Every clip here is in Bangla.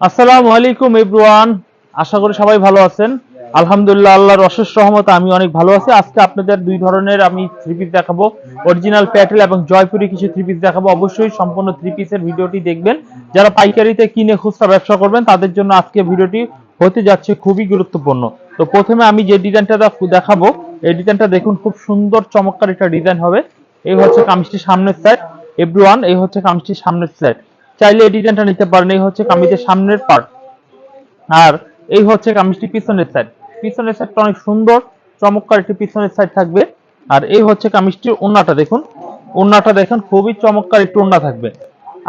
আসসালামু আলাইকুম এভরিওয়ান। আশা করি সবাই ভালো আছেন। আলহামদুলিল্লাহ, আল্লাহর অশেষ রহমত আমি অনেক ভালো আছি। আজকে আপনাদের দুই ধরনের আমি থ্রি পিস দেখাবো। অরিজিনাল প্যাটেল এবং জয়পুরি কিছু থ্রি পিস দেখাবো। অবশ্যই সম্পূর্ণ থ্রি পিসের ভিডিওটি দেখবেন। যারা পাইকারিতে কিনে খুচরা ব্যবসা করবেন, তাদের জন্য আজকে ভিডিওটি হতে যাচ্ছে খুবই গুরুত্বপূর্ণ। তো প্রথমে আমি যে ডিজাইনটা দেখাবো, এই ডিজাইনটা দেখুন, খুব সুন্দর, চমৎকার একটা ডিজাইন হবে। এই হচ্ছে কামিজটির সামনের সাইড এভরিওয়ান এই হচ্ছে কামিজটির সামনের সাইড চাইলে এই ডিজাইনটা নিতে পারেন। এই হচ্ছে কামিজের সামনের পার্ট আর এই হচ্ছে কামিজটি পিছনের সাইড পিছনের সাইডটা অনেক সুন্দর, চমৎকার একটি পিছনের সাইড থাকবে। আর এই হচ্ছে কামিজটির ওন্নাটা দেখুন। ওন্নাটা দেখেন, খুবই চমৎকার একটু ওন্না থাকবে।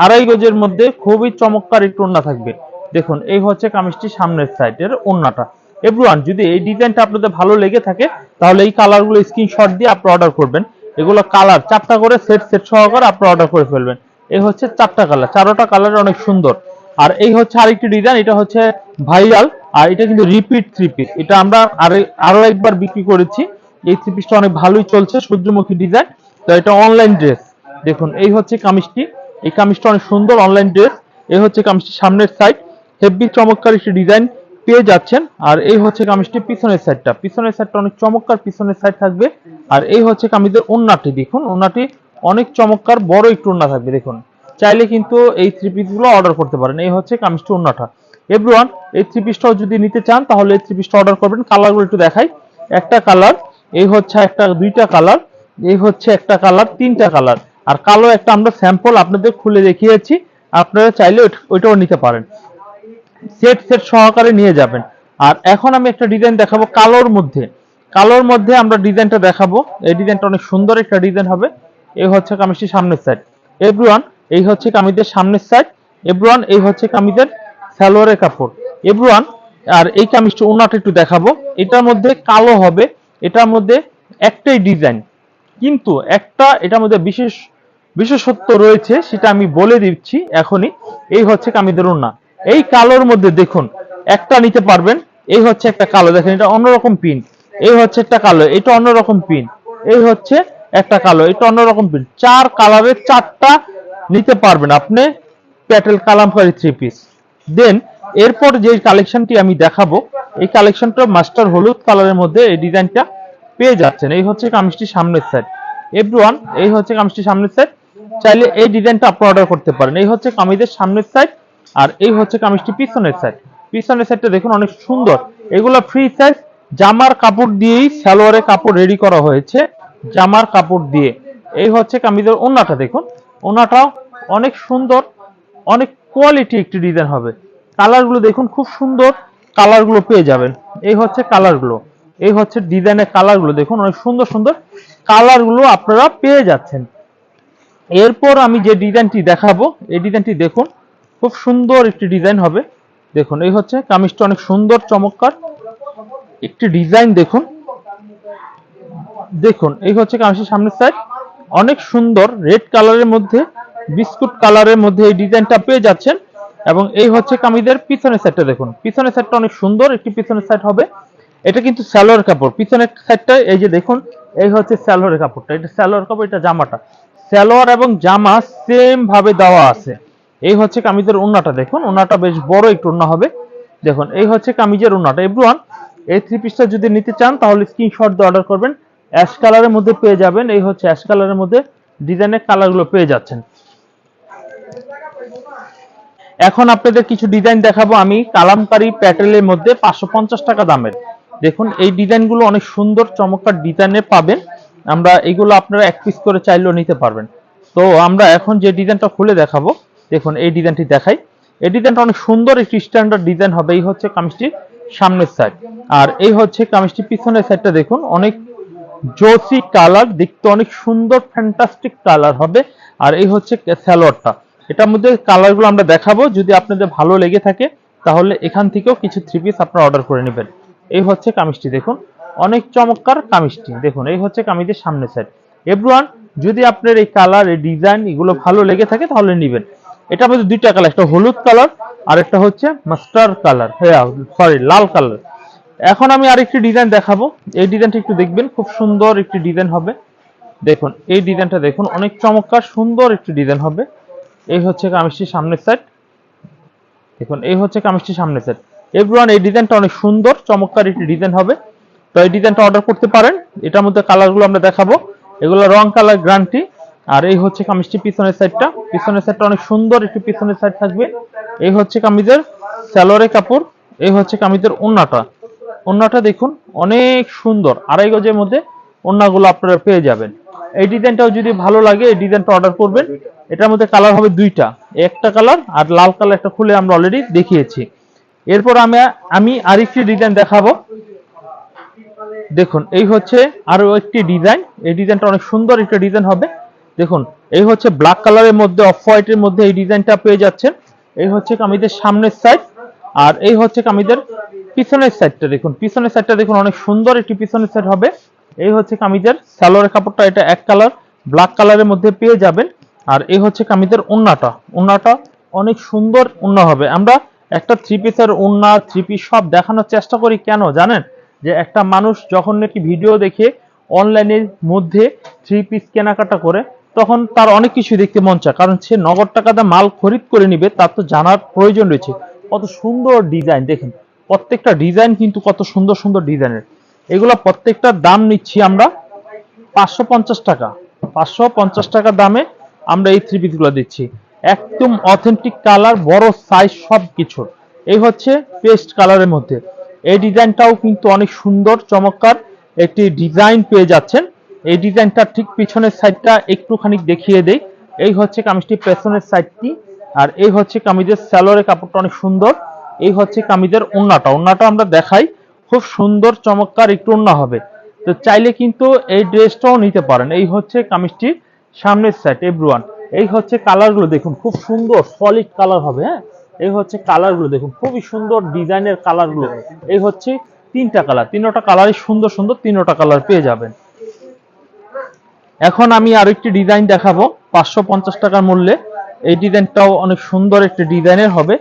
আড়াই গজের মধ্যে খুবই চমৎকার একটু ওন্না থাকবে। দেখুন, এই হচ্ছে কামিজটির সামনের সাইডের ওন্নাটা এভরিওয়ান, যদি এই ডিজাইনটা আপনাদের ভালো লেগে থাকে, তাহলে এই কালারগুলো স্ক্রিনশট দিয়ে আপনি অর্ডার করবেন। এগুলো কালার চারটা করে সেট সেট সহকারে আপনি অর্ডার করে ফেলবেন। এই হচ্ছে চারটা কালার চারোটা কালার অনেক সুন্দর। আর এই হচ্ছে আরেকটি ডিজাইন এটা হচ্ছে ভাইরাল আর এটা কিন্তু রিপিট থ্রি পিস এটা আমরা আরে একবার বিক্রি করেছি। এই থ্রি পিসটা অনেক ভালোই চলছে, সূর্যমুখী ডিজাইন তো এটা অনলাইন ড্রেস দেখুন, এই হচ্ছে কামিজটি। এই কামিজটা অনেক সুন্দর অনলাইন ড্রেস এই হচ্ছে কামিজটি সামনের সাইড হেভি চমৎকার একটি ডিজাইন পেয়ে যাচ্ছেন। আর এই হচ্ছে কামিজটি পিছনের সাইডটা পিছনের সাইডটা অনেক চমৎকার, পিছনের সাইড থাকবে। আর এই হচ্ছে কামিজের ওন্নাটি দেখুন ওন্নাটি অনেক চমৎকার, বড় একটু ওন্না থাকবে। দেখুন চাইলে কিন্তু এই থ্রি পিসগুলো অর্ডার করতে পারেন। এই হচ্ছে কামিজটি ওন্নাটা এভরিওয়ান এই থ্রি পিসটাও যদি নিতে চান, তাহলে এই থ্রি পিসটা অর্ডার করবেন। কালারগুলো একটু দেখাই। একটা কালার এই হচ্ছে একটা, দুইটা কালার এই হচ্ছে একটা কালার তিনটা কালার আর কালো একটা আমরা স্যাম্পল আপনাদের খুলে দেখিয়েছি। আপনারা চাইলে ওইট- ওইটাও নিতে পারেন। সেট সেট সহকারে নিয়ে যাবেন। আর এখন আমি একটা ডিজাইন দেখাবো কালোর মধ্যে। কালোর মধ্যে আমরা ডিজাইনটা দেখাবো। এই ডিজাইনটা অনেক সুন্দর একটা ডিজাইন হবে। এই হচ্ছে কামিজটির সামনের সাইড এভরিওয়ান এই হচ্ছে কামিজের সামনের সাইড এভরিওয়ান এই হচ্ছে কামিজের সালোয়ারের কাপড়। এভরিওয়ান আর এই কামিজটা ওনাটা একটু দেখাবো। এটার মধ্যে কালো হবে, এটার মধ্যে একটাই ডিজাইন কিন্তু একটা এটার মধ্যে বিশেষ, বিশেষত্ব রয়েছে, সেটা আমি বলে দিচ্ছি এখনই, এই হচ্ছে কামিদের ওড়না। এই কালোর মধ্যে দেখুন, একটা নিতে পারবেন, এই হচ্ছে একটা কালো, দেখেন এটা অন্যরকম পিন এই হচ্ছে একটা কালো, এটা অন্যরকম পিন এই হচ্ছে একটা কালো, এটা অন্যরকম পিন চার কালারের চারটা নিতে পারবেন আপনি প্যাটেল কালামকারী থ্রি পিস দেন এরপর যে কালেকশনটি আমি দেখাবো, এই কালেকশনটা মাস্টার হলুদ কালারের মধ্যে এই ডিজাইনটা পেয়ে যাচ্ছেন। এই হচ্ছে কামিজটির সামনের সাইড এভরিওয়ান এই হচ্ছে কামিজটির সামনের সাইড চাইলে এই ডিজাইনটা আপনি অর্ডার করতে পারেন। এই হচ্ছে কামিজের সামনের সাইড আর এই হচ্ছে কামিজটি পিছনের সাইড পিছনের সাইডটা দেখুন অনেক সুন্দর। এগুলো ফ্রি সাইজ জামার কাপড় দিয়েই সালোয়ারের কাপড় রেডি করা হয়েছে, জামার কাপড় দিয়ে। এই হচ্ছে কামিজের ওন্নাটা দেখুন। ওন্নাটাও অনেক সুন্দর, অনেক কোয়ালিটি একটি ডিজাইন হবে। কালারগুলো দেখুন, খুব সুন্দর কালারগুলো পেয়ে যাবেন। এই হচ্ছে কালারগুলো এই হচ্ছে ডিজাইনের কালারগুলো দেখুন, অনেক সুন্দর সুন্দর কালারগুলো আপনারা পেয়ে যাচ্ছেন। এরপর আমি যে ডিজাইনটি দেখাবো, এই ডিজাইনটি দেখুন, খুব সুন্দর একটি ডিজাইন হবে। দেখুন, এই হচ্ছে কামিজটা অনেক সুন্দর, চমৎকার। একটি ডিজাইন দেখুন। দেখুন, এই হচ্ছে কামিজের সামনের সাইড অনেক সুন্দর রেড কালারের মধ্যে, বিস্কুট কালারের মধ্যে এই ডিজাইনটা পেয়ে যাচ্ছেন। এবং এই হচ্ছে কামিজের পিছনের সাইডটা দেখুন। পিছনের সাইডটা অনেক সুন্দর, একটি পিছনের সাইড হবে। এটা কিন্তু স্যালোয়ার কাপড়। পিছনের সাইডটা এই যে দেখুন, এই হচ্ছে স্যালোয়ারের কাপড়টা। এটা স্যালোয়ার কাপড়, এটা জামাটা। স্যালোয়ার এবং জামা সেম ভাবে দেওয়া আছে। এই হচ্ছে কামিজের ওন্নাটা দেখুন। ওন্নাটা বেশ বড় একটু ওন্না হবে। দেখুন, এই হচ্ছে কামিজের ওন্নাটা এভরিওয়ান, এই থ্রি পিসটা যদি নিতে চান, তাহলে স্ক্রিনশট দিয়ে অর্ডার করবেন। অ্যাশ কালারের মধ্যে পেয়ে যাবেন। এই হচ্ছে অ্যাশ কালারের মধ্যে ডিজাইনের কালারগুলো পেয়ে যাচ্ছেন। এখন আপনাদের কিছু ডিজাইন দেখাবো। আমি কালামকারী প্যাটেলের মধ্যে পাঁচশো পঞ্চাশ টাকা দামের। দেখুন, এই ডিজাইনগুলো অনেক সুন্দর, চমৎকার ডিজাইনে পাবেন। আমরা এগুলো আপনারা এক পিস করে চাইলেও নিতে পারবেন। তো আমরা এখন যে ডিজাইনটা খুলে দেখাবো, দেখুন, এই ডিজাইনটি দেখাই। এই ডিজাইনটা অনেক সুন্দর, একটি স্ট্যান্ডার্ড ডিজাইন হবে। এই হচ্ছে কামিজটির সামনের সাইড আর এই হচ্ছে কামিজটি পিছনের সাইডটা দেখুন, অনেক জোসি কালার, দেখতে অনেক সুন্দর ফ্যান্টাস্টিক কালার হবে। আর এই হচ্ছে স্যালোয়ারটা এটার মধ্যে কালারগুলো আমরা দেখাবো। যদি আপনাদের ভালো লেগে থাকে, তাহলে এখান থেকেও কিছু থ্রি পিস আপনারা অর্ডার করে নেবেন। এই হচ্ছে কামিজটি, দেখুন। অনেক চমৎকার কামিজটি, দেখুন। এই হচ্ছে কামিজের সামনে সাইড এভরিওয়ান, যদি আপনার এই কালার, এই ডিজাইন এগুলো ভালো লেগে থাকে, তাহলে নেবেন। এটা মধ্যে দুইটা কালার, একটা হলুদ কালার আর একটা হচ্ছে মাস্টার কালার। হ্যাঁ সরি লাল কালার। এখন আমি আরেকটি ডিজাইন দেখাবো। এই ডিজাইনটা একটু দেখবেন, খুব সুন্দর একটি ডিজাইন হবে। দেখুন, এই ডিজাইনটা দেখুন, অনেক চমৎকার, সুন্দর একটি ডিজাইন হবে। এই হচ্ছে কামিজটির সামনের সাইড দেখুন, এই হচ্ছে কামিজটি সামনের সাইড এভরিওয়ান এই ডিজাইনটা অনেক সুন্দর, চমৎকার একটি ডিজাইন হবে। তো এই ডিজাইনটা অর্ডার করতে পারেন। এটার মধ্যে কালারগুলো আমরা দেখাবো। এগুলো রং কালার গ্রান্টি আর এই হচ্ছে কামিজটি পিছনের সাইডটা পিছনের সাইডটা অনেক সুন্দর একটি পিছনের সাইড থাকবে। এই হচ্ছে কামিজের স্যালোরে কাপড়। এই হচ্ছে কামিজের ওন্নাটা। ওন্নাটা দেখুন, অনেক সুন্দর। আড়াই গজের মধ্যে ওন্নাগুলো আপনারা পেয়ে যাবেন। এই ডিজাইনটাও যদি ভালো লাগে, এই ডিজাইনটা অর্ডার করবেন। এটার মধ্যে কালার হবে দুইটা। একটা কালার আর লাল কালার একটা খুলে আমরা অলরেডি দেখিয়েছি। এরপর আমি আমি আরেকটি ডিজাইন দেখাবো। দেখুন, এই হচ্ছে আরও একটি ডিজাইন এই ডিজাইনটা অনেক সুন্দর একটা ডিজাইন হবে। দেখুন, এই হচ্ছে ব্ল্যাক কালারের মধ্যে অফ হোয়াইটের মধ্যে এই ডিজাইনটা পেয়ে যাচ্ছেন। এই হচ্ছে কামিজের সামনের সাইড আর এই হচ্ছে কামিজের পিছনের সাইডটা দেখুন, পিছনের সাইডটা দেখুন, অনেক সুন্দর একটি পিছনের সাইড হবে। এই হচ্ছে কামিজের সালোয়ারের কাপড়টা, এটা এক কালার ব্ল্যাক কালারের মধ্যে পেয়ে যাবেন। আর এই হচ্ছে কামিজের ওন্নাটা ওন্নাটা অনেক সুন্দর ওন্না হবে। আমরা একটা থ্রি পিসের ওন্না থ্রি পিস সব দেখানোর চেষ্টা করি কেন, জানেন? যে একটা মানুষ যখন নাকি ভিডিও দেখে অনলাইনের মধ্যে থ্রি পিস কেনাকাটা করে, তখন তার অনেক কিছু দেখতে মন চায়। কারণ সে নগদ টাকাতে মাল খরিদ করে নিবে, তার তো জানার প্রয়োজন রয়েছে। কত সুন্দর ডিজাইন দেখেন। প্রত্যেকটা ডিজাইন কিন্তু কত সুন্দর সুন্দর ডিজাইনের এগুলো প্রত্যেকটার দাম নিচ্ছি আমরা পাঁচশো পঞ্চাশ টাকা। পাঁচশো পঞ্চাশ টাকা দামে আমরা এই থ্রি পিসগুলো দিচ্ছি। একদম অথেন্টিক কালার বড় সাইজ সব কিছুর এই হচ্ছে পেস্ট কালারের মধ্যে। এই ডিজাইনটাও কিন্তু অনেক সুন্দর, চমৎকার একটি ডিজাইন পেয়ে যাচ্ছেন। এই ডিজাইনটা ঠিক পিছনের সাইডটা একটুখানি দেখিয়ে দেই। এই হচ্ছে কামিজটি পেছনের সাইডটি আর এই হচ্ছে কামিজের স্যালোরের কাপড়টা অনেক সুন্দর। এই হচ্ছে কামিজের ওন্নাটা। ওন্নাটা আমরা দেখাই। খুব সুন্দর, চমৎকার, একটু ওন্না হবে। তো চাইলে কিন্তু এই ড্রেসটাও নিতে পারেন। এই হচ্ছে কামিজটির সামনের সাইড এভরিওয়ান এই হচ্ছে কালারগুলো দেখুন, খুব সুন্দর সলিড কালার হবে হ্যাঁ? এই হচ্ছে কালারগুলো দেখুন, খুবই সুন্দর ডিজাইনের কালারগুলো। এই হচ্ছে তিনটা কালার। তিনটা কালারই সুন্দর সুন্দর, তিনটা কালার পেয়ে যাবেন। এখন আমি আরেকটি ডিজাইন দেখাবো। পাঁচশো পঞ্চাশ টাকার মূল্যে। এই ডিজাইনটাও অনেক সুন্দর একটি ডিজাইনের হবে।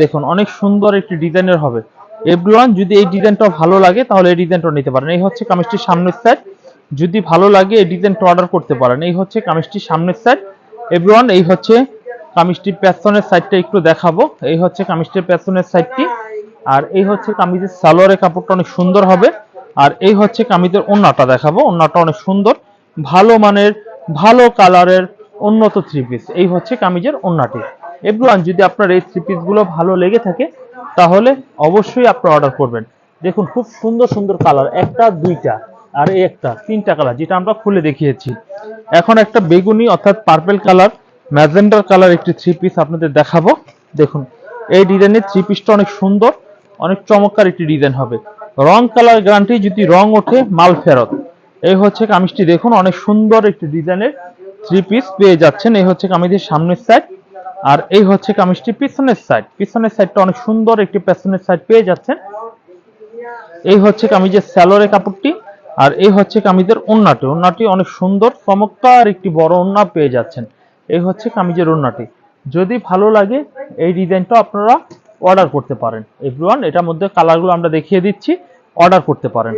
দেখুন, অনেক সুন্দর একটি ডিজাইনের হবে। এভরিওয়ান যদি এই ডিজাইনটা ভালো লাগে, তাহলে এই ডিজাইনটা নিতে পারেন। এই হচ্ছে কামিজটির সামনের সাইড যদি ভালো লাগে, এই ডিজাইনটা অর্ডার করতে পারেন। এই হচ্ছে কামিজটির সামনের সাইড এভরিওয়ান এই হচ্ছে কামিজটির পেছনের সাইডটা একটু দেখাবো। এই হচ্ছে কামিজটির পেছনের সাইডটি আর এই হচ্ছে কামিজের সালোয়ারের কাপড়টা অনেক সুন্দর হবে। আর এই হচ্ছে কামিজের ওন্নাটা দেখাবো। ওন্নাটা অনেক সুন্দর। ভালো মানের, ভালো কালারের উন্নত থ্রি পিস এই হচ্ছে কামিজের ওন্নাটি। এভরিওয়ান যদি আপনার এই থ্রি পিসগুলো ভালো লেগে থাকে, তাহলে অবশ্যই আপনারা অর্ডার করবেন। দেখুন, খুব সুন্দর সুন্দর কালার একটা, দুইটা, আর এই একটা, তিনটা কালার যেটা আমরা খুলে দেখিয়েছি। এখন একটা বেগুনি, অর্থাৎ পার্পেল কালার ম্যাজেন্ডার কালার একটি থ্রি পিস আপনাদের দেখাবো। দেখুন, এই ডিজাইনের থ্রি পিসটা অনেক সুন্দর, অনেক চমৎকার একটি ডিজাইন হবে। রং কালার গ্যারান্টি যদি রং ওঠে, মাল ফেরত। এই হচ্ছে কামিজটি। দেখুন, অনেক সুন্দর একটি ডিজাইনের থ্রি পিস পেয়ে যাচ্ছেন। এই হচ্ছে কামিজের সামনের সাইড আর এই হচ্ছে কামিজটি পিছনের সাইড পিছনের সাইডটা অনেক সুন্দর একটি পেছনের সাইড পেয়ে যাচ্ছেন। এই হচ্ছে কামিজের স্যালোরে কাপড়টি আর এই হচ্ছে কামিজের ওন্নাটি ওন্নাটি অনেক সুন্দর, চমৎকার একটি বড় ওন্না পেয়ে যাচ্ছেন। এই হচ্ছে কামিজের ওন্নাটি যদি ভালো লাগে, এই ডিজাইনটা আপনারা অর্ডার করতে পারেন। এভরিওয়ান এটার মধ্যে কালারগুলো আমরা দেখিয়ে দিচ্ছি। অর্ডার করতে পারেন।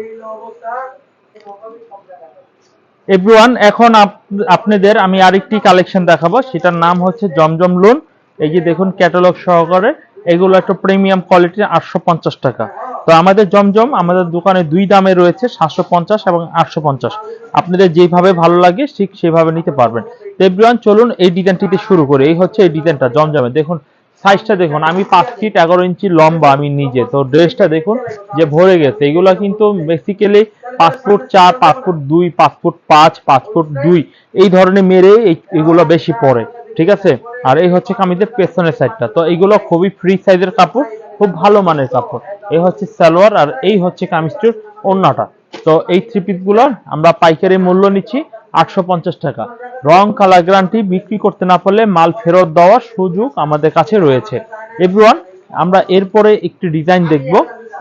এভরিওয়ান এখন আপ- আপনাদের আমি আরেকটি কালেকশন দেখাবো। সেটার নাম হচ্ছে জমজম লোন এই যে দেখুন ক্যাটালগ সহকারে। এগুলো একটা প্রিমিয়াম কোয়ালিটির আটশো পঞ্চাশ টাকা। তো আমাদের জমজম, আমাদের দোকানে দুই দামে রয়েছে, সাতশো পঞ্চাশ এবং আটশো পঞ্চাশ। আপনাদের যেভাবে ভালো লাগে, ঠিক সেভাবে নিতে পারবেন। তো এভরিওয়ান চলুন এই ডিজাইনটিতে শুরু করি। এই হচ্ছে এই ডিজাইনটা জমজমে। দেখুন সাইজটা দেখুন, আমি পাঁচ ফিট এগারো ইঞ্চি লম্বা আমি নিজে। তো ড্রেসটা দেখুন, যে ভরে গেছে, এগুলা কিন্তু বেসিক্যালি পাঁচ ফুট চার, পাঁচ ফুট দুই, পাঁচ ফুট পাঁচ পাঁচ ফুট দুই, এই ধরনের মেরে এগুলো বেশি পরে, ঠিক আছে? আর এই হচ্ছে কামিজের পেছনের সাইডটা তো এইগুলো খুবই ফ্রি সাইজের কাপড়, খুব ভালো মানের কাপড়। এই হচ্ছে সালোয়ার আর এই হচ্ছে কামিজটির ওড়নাটা তো এই থ্রি পিসগুলোর আমরা পাইকারি মূল্য নিচ্ছি। আটশো পঞ্চাশ টাকা। রং কালার গ্যারান্টি বিক্রি করতে না পারলে মাল ফেরত দেওয়ার সুযোগ আমাদের কাছে রয়েছে। এভরিওয়ান আমরা এরপরে একটি ডিজাইন দেখব।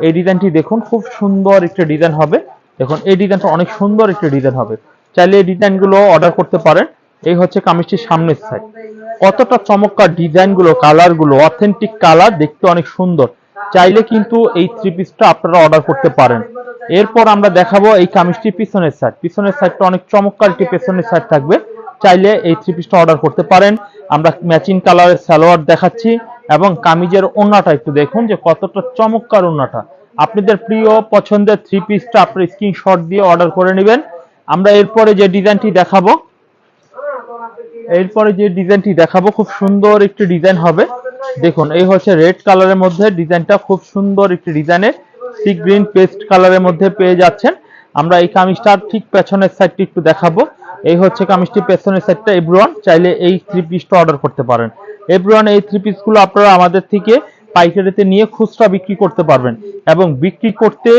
এই ডিজাইনটি দেখুন, খুব সুন্দর একটি ডিজাইন হবে। দেখুন, এই ডিজাইনটা অনেক সুন্দর একটি ডিজাইন হবে। চাইলে এই ডিজাইনগুলো অর্ডার করতে পারেন। এই হচ্ছে কামিজটির সামনের সাইড কতটা চমৎকার ডিজাইনগুলো কালারগুলো অথেন্টিক কালার দেখতে অনেক সুন্দর। চাইলে কিন্তু এই থ্রি পিসটা আপনারা অর্ডার করতে পারেন। এরপর আমরা দেখাবো এই কামিজটি পিছনের সাইড পিছনের সাইডটা অনেক চমৎকার একটি পেছনের সাইড থাকবে। চাইলে এই থ্রি পিসটা অর্ডার করতে পারেন। আমরা ম্যাচিং কালারের সালোয়ার দেখাচ্ছি এবং কামিজের ওন্নাটা একটু দেখুন যে কতটা চমৎকার ওন্নাটা। আপনাদের প্রিয় পছন্দের থ্রি পিসটা আপনার স্ক্রিনশট দিয়ে অর্ডার করে নেবেন। আমরা এরপরে যে ডিজাইনটি দেখাবো, এরপরে যে ডিজাইনটি দেখাবো, খুব সুন্দর একটি ডিজাইন হবে। দেখুন, এই হচ্ছে রেড কালারের মধ্যে ডিজাইনটা খুব সুন্দর একটি ডিজাইনের। সি গ্রিন পেস্ট কালারের মধ্যে পেয়ে যাচ্ছেন। আমরা এই কামিজটার ঠিক পেছনের সাইডটি একটু দেখাবো। এই হচ্ছে কামিজটি পেছনের সাইডটা এভরিওয়ান চাইলে এই থ্রি পিসটা অর্ডার করতে পারেন। এভরিওয়ান এই থ্রি পিসগুলো আপনারা আমাদের থেকে পাইকারিতে নিয়ে খুচরা বিক্রি করতে পারবেন এবং বিক্রি করতে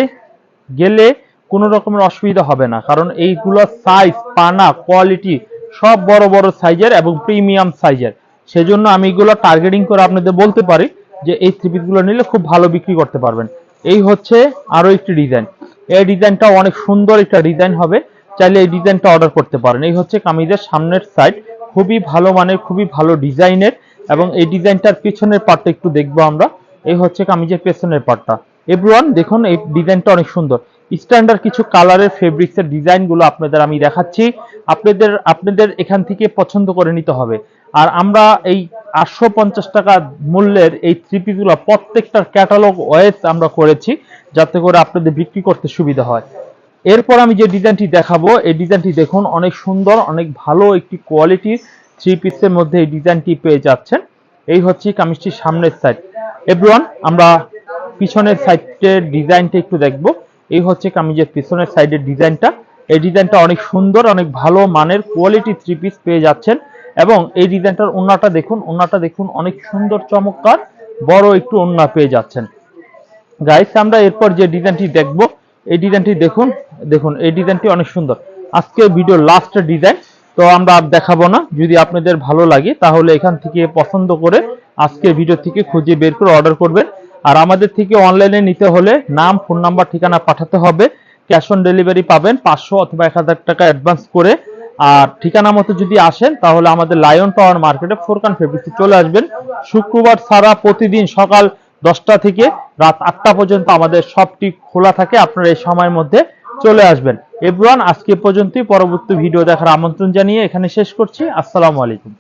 গেলে কোনো রকমের অসুবিধা হবে না, কারণ এইগুলো সাইজ পানা কোয়ালিটি সব বড় বড় সাইজের এবং প্রিমিয়াম সাইজের সেজন্য আমি এগুলো টার্গেটিং করে আপনাদের বলতে পারি যে এই থ্রি পিসগুলো নিলে খুব ভালো বিক্রি করতে পারবেন। এই হচ্ছে আরও একটি ডিজাইন এই ডিজাইনটা অনেক সুন্দর একটা ডিজাইন হবে। চাইলে এই ডিজাইনটা অর্ডার করতে পারেন। এই হচ্ছে কামিজের সামনের সাইড খুবই ভালো মানের, খুবই ভালো ডিজাইনের এবং এই ডিজাইনটার পিছনের পার্টটা একটু দেখব আমরা। এই হচ্ছে কামিজের পেছনের পার্টটা এভরিওয়ান দেখুন, এই ডিজাইনটা অনেক সুন্দর। স্ট্যান্ডার্ড কিছু কালারের ফেব্রিক্স এর ডিজাইনগুলো আপনাদের আমি দেখাচ্ছি। আপনাদের আপনাদের এখান থেকে পছন্দ করে নিতে হবে। আর আমরা এই আটশো পঞ্চাশ টাকা মূল্যের এই থ্রি প্রত্যেকটার ক্যাটালগ ওয়েস আমরা করেছি, যাতে করে আপনাদের বিক্রি করতে সুবিধা হয়। এরপর আমি যে ডিজাইনটি দেখাবো, এই ডিজাইনটি দেখুন, অনেক সুন্দর, অনেক ভালো একটি কোয়ালিটির থ্রি পিসের মধ্যে এই ডিজাইনটি পেয়ে যাচ্ছেন। এই হচ্ছে কামিজটির সামনের সাইড এভরিওয়ান আমরা পিছনের সাইডের ডিজাইনটা একটু দেখব। এই হচ্ছে কামিজের পিছনের সাইডের ডিজাইনটা। এই ডিজাইনটা অনেক সুন্দর, অনেক ভালো মানের কোয়ালিটি থ্রি পিস পেয়ে যাচ্ছেন। এবং এই ডিজাইনটার ওন্নাটা দেখুন ওন্নাটা দেখুন, অনেক সুন্দর, চমৎকার, বড় একটু ওন্না পেয়ে যাচ্ছেন। গাইস আমরা এরপর যে ডিজাইনটি দেখব, এই ডিজাইনটি দেখুন দেখুন, এই ডিজাইনটি অনেক সুন্দর। আজকে ভিডিও লাস্ট ডিজাইন, তো আমরা আর দেখাবো না। যদি আপনাদের ভালো লাগে, তাহলে এখান থেকে পছন্দ করে আজকে ভিডিও থেকে খুঁজে বের করে অর্ডার করবেন। আর আমাদের থেকে অনলাইনে নিতে হলে নাম ফোন নাম্বার ঠিকানা পাঠাতে হবে। ক্যাশ অন ডেলিভারি পাবেন পাঁচশো অথবা এক হাজার টাকা অ্যাডভান্স করে আর ঠিকানা মতো যদি আসেন, তাহলে আমাদের লায়ন পাওয়ার মার্কেটে ফোরকান ফেব্রিক্সে চলে আসবেন। শুক্রবার ছাড়া প্রতিদিন সকাল দশটা থেকে রাত আটটা পর্যন্ত আমাদের সবটি খোলা থাকে। আপনারা এই সময়ের মধ্যে চলে আসবেন। এভরান আজকে পর্যন্তই। পরবর্তী ভিডিও দেখার আমন্ত্রণ জানিয়ে এখানে শেষ করছি। আসসালামু আলাইকুম।